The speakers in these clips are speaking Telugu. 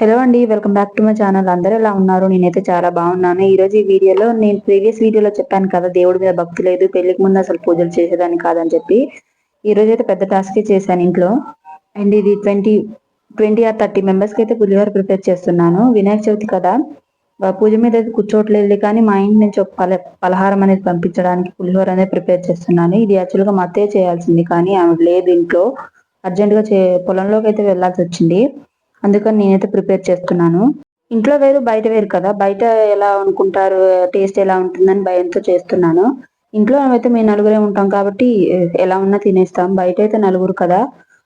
హలో అండి welcome back to my channel అందరూ ఎలా ఉన్నారు? నేనైతే చాలా బాగున్నాను. ఈరోజు ఈ వీడియోలో నేను ప్రీవియస్ వీడియోలో చెప్పాను కదా దేవుడి మీద భక్తి లేదు పెళ్ళికి ముందు అసలు పూజలు చేసేదాన్ని కాదని చెప్పి. ఈరోజు అయితే పెద్ద టాస్క్ చేశాను ఇంట్లో. అండ్ ఇది ట్వంటీ ట్వంటీ ఆర్ థర్టీ మెంబర్స్కి అయితే పులిహోర ప్రిపేర్ చేస్తున్నాను. వినాయక చవితి కదా పూజ మీద అయితే కూర్చోవట్లేదు కానీ మా ఇంటి నుంచి ఒక పల పలహారం అనేది పంపించడానికి పులిహోర అనేది ప్రిపేర్ చేస్తున్నాను. ఇది యాక్చువల్గా మా అత్తయ్య చేయాల్సింది కానీ ఆమె లేదు ఇంట్లో. అర్జెంటుగా చే పొలంలోకి అయితే వెళ్ళాల్సి వచ్చింది. అందుకని నేనైతే ప్రిపేర్ చేస్తున్నాను. ఇంట్లో వేరు బయట వేరు కదా. బయట ఎలా అనుకుంటారు టేస్ట్ ఎలా ఉంటుందని భయంతో చేస్తున్నాను. ఇంట్లో అయితే మేము నలుగురే ఉంటాం కాబట్టి ఎలా ఉన్నా తినేస్తాం. బయట అయితే నలుగురు కదా.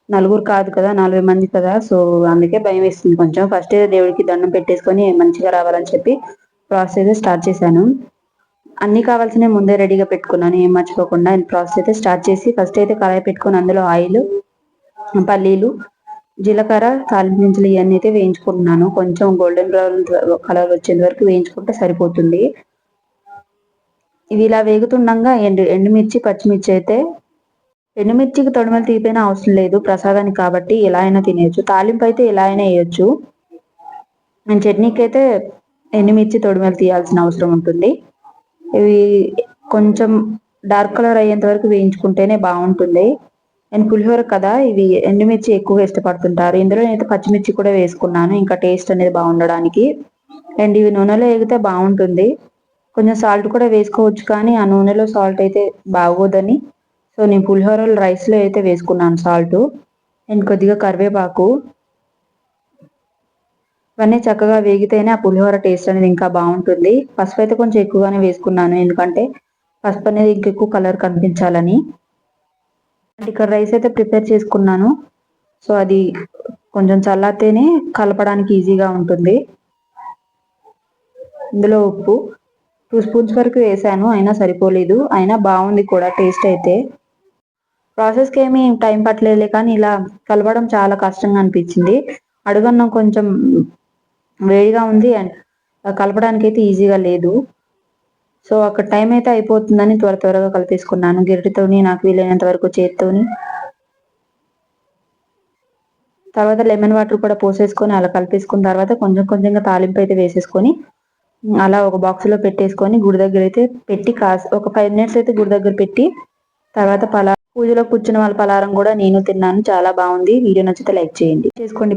నలుగురు కాదు కదా నలభై మంది కదా. సో అందుకే భయం వేస్తుంది. కొంచెం ఫస్ట్ దేవుడికి దండం పెట్టేసుకొని మంచిగా రావాలని చెప్పి ప్రాసెస్ అయితే స్టార్ట్ చేశాను. అన్ని కావాల్సినవి ముందే రెడీగా పెట్టుకున్నాను. ఏం మర్చిపోకుండా ప్రాసెస్ అయితే స్టార్ట్ చేసి ఫస్ట్ అయితే కళాయి పెట్టుకొని అందులో ఆయిల్ పల్లీలు జీలకర్ర తాలింపు గింజలు ఇవన్నీ అయితే వేయించుకుంటున్నాను. కొంచెం గోల్డెన్ బ్రౌన్ కలర్ వచ్చేంత వరకు వేయించుకుంటే సరిపోతుంది. ఇవి ఇలా వేగుతుండగా ఎండు ఎండుమిర్చి పచ్చిమిర్చి అయితే ఎండుమిర్చికి తొడిమలు తీపైన అవసరం లేదు. ప్రసాదానికి కాబట్టి ఎలా అయినా తినేయచ్చు. తాలింపు అయితే ఎలా అయినా వేయచ్చు. నేను చట్నీకి అయితే ఎండుమిర్చి తొడిమలు తీయాల్సిన అవసరం ఉంటుంది. ఇవి కొంచెం డార్క్ కలర్ అయ్యేంత వరకు వేయించుకుంటేనే బాగుంటుంది. అండ్ పులిహోర కదా ఇవి ఎండుమిర్చి ఎక్కువగా ఇష్టపడుతుంటారు. ఇందులో నేనైతే పచ్చిమిర్చి కూడా వేసుకున్నాను. ఇంకా టేస్ట్ అనేది బాగుండడానికి. అండ్ ఇవి నూనెలో వేగితే బాగుంటుంది. కొంచెం సాల్ట్ కూడా వేసుకోవచ్చు కానీ ఆ నూనెలో సాల్ట్ అయితే బాగోదని. సో నేను పులిహోరలు రైస్లో అయితే వేసుకున్నాను సాల్ట్. అండ్ కొద్దిగా కరివేపాకు. ఇవన్నీ చక్కగా వేగితేనే ఆ పులిహోర టేస్ట్ అనేది ఇంకా బాగుంటుంది. పసుపు అయితే కొంచెం ఎక్కువగానే వేసుకున్నాను. ఎందుకంటే పసుపు అనేది ఇంకెక్కువ కలర్ కనిపించాలని. ఇక్కడ రైస్ అయితే ప్రిపేర్ చేసుకున్నాను. సో అది కొంచెం చల్లారితేనే కలపడానికి ఈజీగా ఉంటుంది. ఇందులో ఉప్పు. టూ స్పూన్స్ వరకు వేసాను అయినా సరిపోలేదు. అయినా బాగుంది కూడా టేస్ట్ అయితే. ప్రాసెస్కి ఏమీ టైం పట్టలేదు కానీ ఇలా కలపడం చాలా కష్టంగా అనిపించింది. అడుగన్నం కొంచెం వేడిగా ఉంది అండ్ కలపడానికి అయితే ఈజీగా లేదు. సో అక్కడ టైం అయితే అయిపోతుందని త్వర త్వరగా కలిపేసుకున్నాను గిరిటితోని నాకు వీలైనంత వరకు చేత్తోని. తర్వాత లెమన్ వాటర్ కూడా పోసేసుకొని అలా కలిపేసుకున్న తర్వాత కొంచెం కొంచెంగా తాలింపు అయితే వేసేసుకొని అలా ఒక బాక్స్లో పెట్టేసుకొని గుడి దగ్గర అయితే పెట్టి కాస్ ఒక ఫైవ్ మినిట్స్ అయితే గుడి దగ్గర పెట్టి తర్వాత పలా పూజలో కూర్చున్న వాళ్ళ పలారం కూడా నేను తిన్నాను. చాలా బాగుంది. వీడియో నచ్చితే లైక్ చేయండి. చేసుకోండి.